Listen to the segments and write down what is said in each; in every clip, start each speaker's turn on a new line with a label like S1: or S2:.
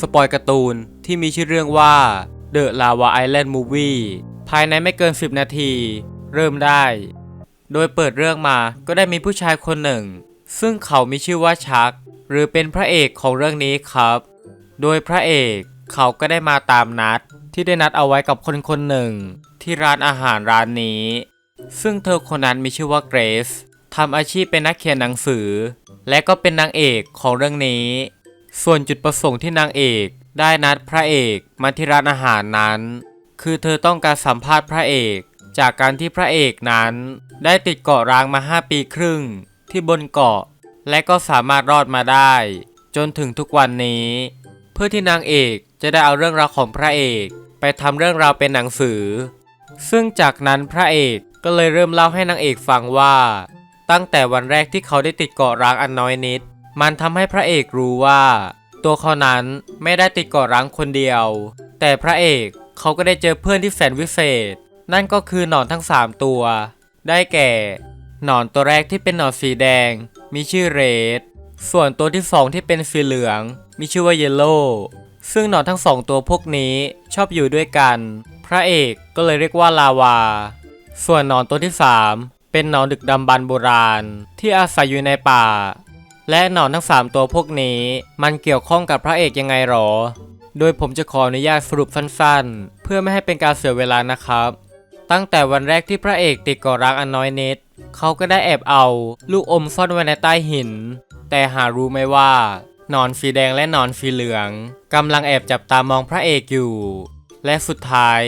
S1: สปอยการ์ตูนที่มีชื่อเรื่องว่า The Lava Island Movie ภายในไม่เกิน 10 นาที เริ่มได้ โดยเปิดเรื่องมาก็ได้มีผู้ชายคนหนึ่ง ซึ่งเขามีชื่อว่าชัก หรือเป็นพระเอกของเรื่องนี้ครับ โดยพระเอกเขาก็ได้มาตามนัดที่ได้นัดเอาไว้กับคนคนหนึ่ง ที่ร้านอาหารร้านนี้ ซึ่งเธอคนนั้นมีชื่อว่าเกรซทำอาชีพเป็นนักเขียนหนังสือ และก็เป็นนางเอกของเรื่องนี้ ส่วนจุดประสงค์ที่นางเอกได้นัดพระเอกมาที่ร้านอาหารนั้น คือเธอต้องการสัมภาษณ์พระเอก จากการที่พระเอกนั้น ได้ติดเกาะร้างมา 5 ปีครึ่ง ที่บนเกาะ และก็สามารถรอดมาได้ จนถึงทุกวันนี้ เพื่อที่นางเอกจะได้เอาเรื่องราวของพระเอก ไปทำเรื่องราวเป็นหนังสือ ซึ่งจากนั้นพระเอกก็เลยเริ่มเล่าให้นางเอกฟังว่า ตั้งแต่วันแรกที่เขาได้ติดเกาะร้างอันน้อยนิด มันทำให้พระเอกรู้ว่า ตัวเขานั้นไม่ได้ติดเกาะร้างคนเดียว แต่พระเอกเขาก็ได้เจอเพื่อนที่แสนวิเศษ นั่นก็คือหนอนทั้ง 3 ตัว ได้แก่ หนอนตัวแรกที่เป็นหนอนสีแดง มีชื่อเรด ส่วนตัวที่สองที่เป็นสีเหลือง มีชื่อว่าเยลโล่ซึ่งหนอนทั้งสองตัวพวกนี้ชอบอยู่ด้วยกัน พระเอกก็เลยเรียกว่าลาวา ส่วนหนอนตัวที่3เป็นหนอนดึกดำบรรพ์โบราณ ที่อาศัยอยู่ในป่า และหนอนทั้ง 3 ตัวพวกนี้ มันเกี่ยวข้องกับพระเอกยังไงหรอ โดยผมจะขออนุญาตสรุปสั้นๆ เพื่อไม่ให้เป็นการเสียเวลานะครับ ตั้งแต่วันแรกที่พระเอกติดกาะร้างอันน้อยนิดเขาก็ได้แอบเอา ลูกอมซ่อนไว้ในใต้หิน แต่หารู้ไหมว่าหนอนสีแดงและหนอนสีเหลืองกำลังแอบจับตามองพระเอกอยู่ และสุดท้าย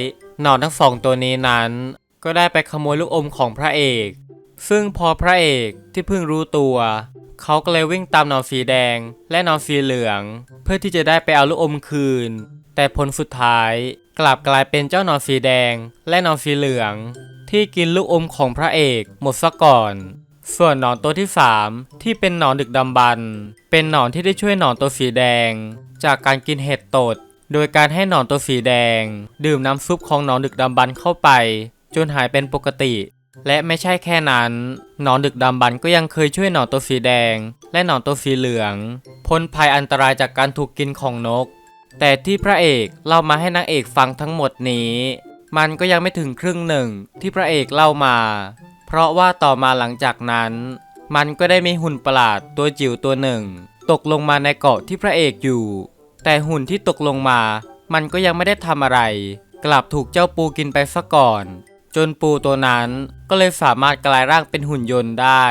S1: หนอนทั้งสองตัวนี้นั้น ก็ได้ไปขโมยลูกอมของพระเอก ซึ่งพอพระเอกที่เพิ่งรู้ตัว เขาก็เลยวิ่งตามหนอนสีแดง และหนอนสีเหลือง เพื่อที่จะได้ไปเอาลูกอมคืน แต่ผลสุดท้ายกลับกลายเป็นเจ้าหนอนสีแดง และหนอนสีเหลือง ที่กินลูกอมของพระเอกหมดซะก่อน ส่วนหนอนตัวที่ 3 ที่เป็นหนอนดึกดำบรรเป็นหนอนที่ได้ช่วยหนอนตัวสีแดง จากการกินเห็ดตด โดยการให้หนอนตัวสีแดง ดื่มน้ำซุปของหนอนดึกดำบรรเข้าไป จนหายเป็นปกติ และไม่ใช่แค่นั้น หนอนดึกดำบรรพ์ก็ยังเคยช่วยหนอนตัวสีแดง และหนอนตัวสีเหลืองพ้นภัยอันตรายจากการถูกกินของนก แต่ที่พระเอกเล่ามาให้นางเอกฟังทั้งหมดนี้ มันก็ยังไม่ถึงครึ่งหนึ่งที่พระเอกเล่ามา เพราะว่าต่อมาหลังจากนั้น มันก็ได้มีหุ่นประหลาดตัวจิ๋วตัวหนึ่ง ตกลงมาในเกาะที่พระเอกอยู่ แต่หุ่นที่ตกลงมา มันก็ยังไม่ได้ทำอะไร กลับถูกเจ้าปูกินไปซะก่อน จนปูตัวนั้นก็เลยสามารถกลายร่างเป็นหุ่นยนต์ได้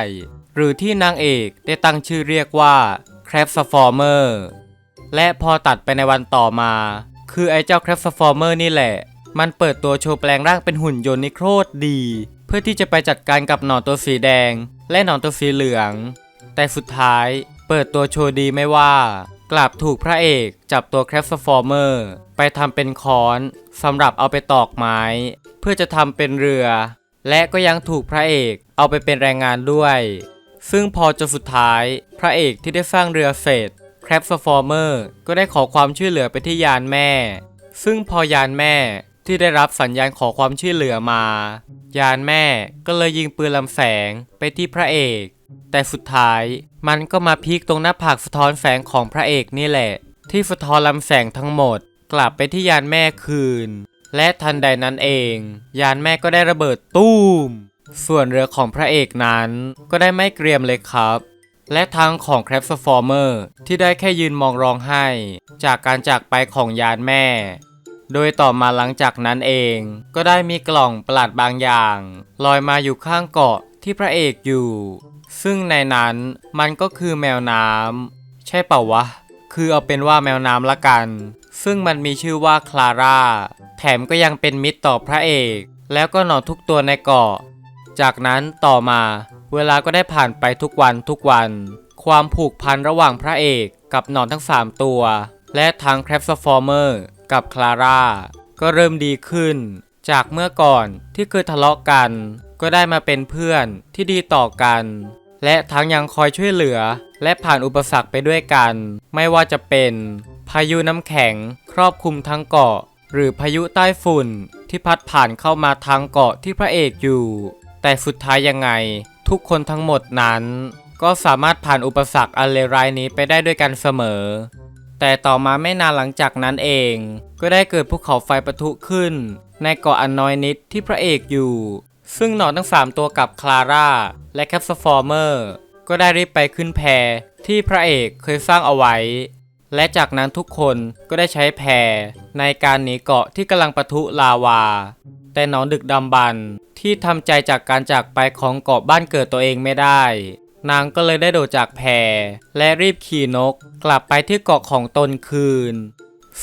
S1: หรือที่นางเอกได้ตั้งชื่อเรียกว่า c r a b s f o r m e r และพอตัดไปในวันต่อมา คือไอ้เจ้า c r a b s f o r m e r นี่แหละ มันเปิดตัวโชว์แปลงร่างเป็นหุ่นยนต์นี่โคตรดี เพื่อที่จะไปจัดการกับหนอนตัวสีแดง และหนอนตัวสีเหลือง แต่สุดท้ายเปิดตัวโชว์ดีไม่ว่า กลับถูกพระเอกจับตัว c r a b s f o r m e r ไปทำเป็นค้อนสำหรับเอาไปตอกไม้ เพื่อจะทำเป็นเรือ และก็ยังถูกพระเอกเอาไปเป็นแรงงานด้วย ซึ่งพอจนสุดท้ายพระเอกที่ได้สร้างเรือเสร็จ c r a b s f o r m e r ก็ได้ขอความช่วยเหลือไปที่ยานแม่ ซึ่งพอยานแม่ที่ได้รับสัญญาณขอความช่วยเหลือมา ยานแม่ก็เลยยิงปืนลำแสงไปที่พระเอก แต่สุดท้ายมันก็มาพีคตรงหน้าผากสะท้อนแสงของพระเอกนี่แหละ ที่สะท้อนลำแสงทั้งหมด กลับไปที่ยานแม่คืน และทันใดนั้นเอง ยานแม่ก็ได้ระเบิดตู้ม ส่วนเรือของพระเอกนั้นก็ได้ไม่เกรียมเลยครับ และทางของ c r a b s f o r m e r ที่ได้แค่ยืนมองร้องไห้ จากการจากไปของยานแม่ โดยต่อมาหลังจากนั้นเอง ก็ได้มีกล่องประหลาดบางอย่าง ลอยมาอยู่ข้างเกาะที่พระเอกอยู่ ซึ่งในนั้นมันก็คือแมวน้ำใช่เปล่าวะ คือเอาเป็นว่าแมวน้ำละกัน ซึ่งมันมีชื่อว่าคลาร่า แถมก็ยังเป็นมิตรต่อพระเอก แล้วก็หนอนทุกตัวในเกาะ จากนั้นต่อมา เวลาก็ได้ผ่านไปทุกวันทุกวัน ความผูกพันระหว่างพระเอกกับหนอนทั้ง 3 ตัว และทาง c r a b s f o r m e r กับคลาร่าก็เริ่มดีขึ้น จากเมื่อก่อนที่เคยทะเลาะกัน ก็ได้มาเป็นเพื่อนที่ดีต่อกัน และทั้งยังคอยช่วยเหลือ และผ่านอุปสรรคไปด้วยกัน ไม่ว่าจะเป็น พายุน้ำแข็ง ครอบคลุมทั้งเกาะ หรือพายุใต้ฝุ่นที่พัดผ่านเข้ามาทางเกาะที่พระเอกอยู่ แต่สุดท้ายยังไง ทุกคนทั้งหมดนั้น ก็สามารถผ่านอุปสรรคอันเลวร้ายนี้ไปได้ด้วยกันเสมอ แต่ต่อมาไม่นานหลังจากนั้นเอง ก็ได้เกิดภูเขาไฟปะทุขึ้น ในเกาะอันน้อยนิดที่พระเอกอยู่ ซึ่งหนอนทั้ง 3 ตัวกับคลาร่าและแคปซฟอร์เมอร์ก็ได้รีบไปขึ้นแพที่พระเอกเคยสร้างเอาไว้ และจากนั้นทุกคนก็ได้ใช้แพในการหนีเกาะที่กำลังปะทุลาวา แต่หนอนดึกดำบรรที่ทำใจจากการจากไปของเกาะบ้านเกิดตัวเองไม่ได้ นางก็เลยได้โดดจากแพและรีบขี่นก กลับไปที่เกาะของตนคืน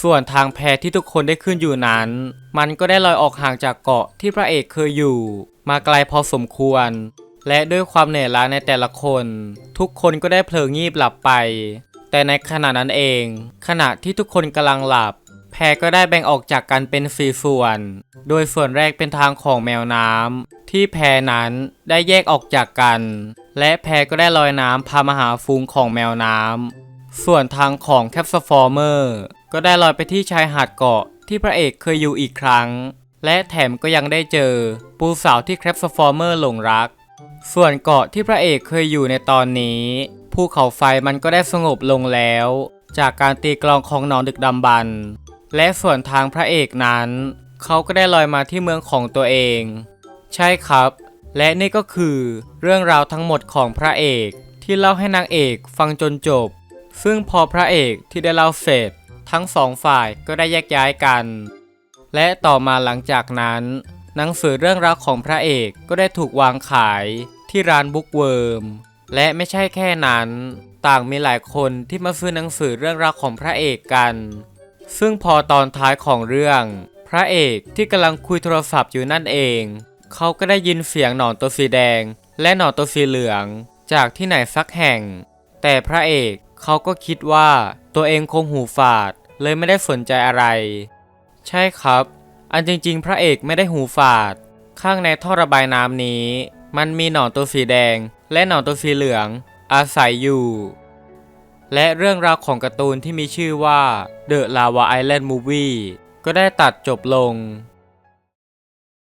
S1: ส่วนทางแพที่ทุกคนได้ขึ้นอยู่นั้น มันก็ได้ลอยออกห่างจากเกาะที่พระเอกเคยอยู่ มาไกลพอสมควร และด้วยความเหนื่อยล้าในแต่ละคน ทุกคนก็ได้เพลิงงีบหลับไป แต่ในขณะนั้นเอง ขณะที่ทุกคนกำลังหลับแพก็ได้แบ่งออกจากกันเป็นสี่ส่วน โดยส่วนแรกเป็นทางของแมวน้ำที่แพนั้นได้แยกออกจากกัน และแพก็ได้ลอยน้ำพามาหาฟูงของแมวน้ำ ส่วนทางของแคปซฟอร์เมอร์ก็ได้ลอยไปที่ชายหาดเกาะที่พระเอกเคยอยู่อีกครั้ง และแถมก็ยังได้เจอ ปูสาวที่แคปซฟอร์เมอร์หลงรัก ส่วนเกาะที่พระเอกเคยอยู่ในตอนนี้ภูเขาไฟมันก็ได้สงบลงแล้ว จากการตีกลองของหนอนดึกดำบรรพ์และส่วนทางพระเอกนั้น เขาก็ได้ลอยมาที่เมืองของตัวเอง ใช่ครับ และนี่ก็คือเรื่องราวทั้งหมดของพระเอกที่เล่าให้นางเอกฟังจนจบ ซึ่งพอพระเอกที่ได้เล่าเสร็จ ทั้งสองฝ่ายก็ได้แยกย้ายกัน และต่อมาหลังจากนั้น หนังสือเรื่องราวของพระเอกก็ได้ถูกวางขายที่ร้านบุ๊กเวิร์มและไม่ใช่แค่นั้น ต่างมีหลายคนที่มาซื้อหนังสือเรื่องราวของพระเอกกัน ซึ่งพอตอนท้ายของเรื่อง พระเอกที่กำลังคุยโทรศัพท์อยู่นั่นเอง เขาก็ได้ยินเสียงหนอนตัวสีแดง และหนอนตัวสีเหลือง จากที่ไหนสักแห่ง แต่พระเอกเขาก็คิดว่าตัวเองคงหูฝาด เลยไม่ได้สนใจอะไร ใช่ครับ อันจริงๆ พระเอกไม่ได้หูฝาด ข้างในท่อระบายน้ำนี้ มันมีหนอนตัวสีแดง และหนอนตัวสีเหลือง อาศัยอยู่ และเรื่องราวของการ์ตูนที่มีชื่อว่า The Lava Island Movie ก็ได้ตัดจบลง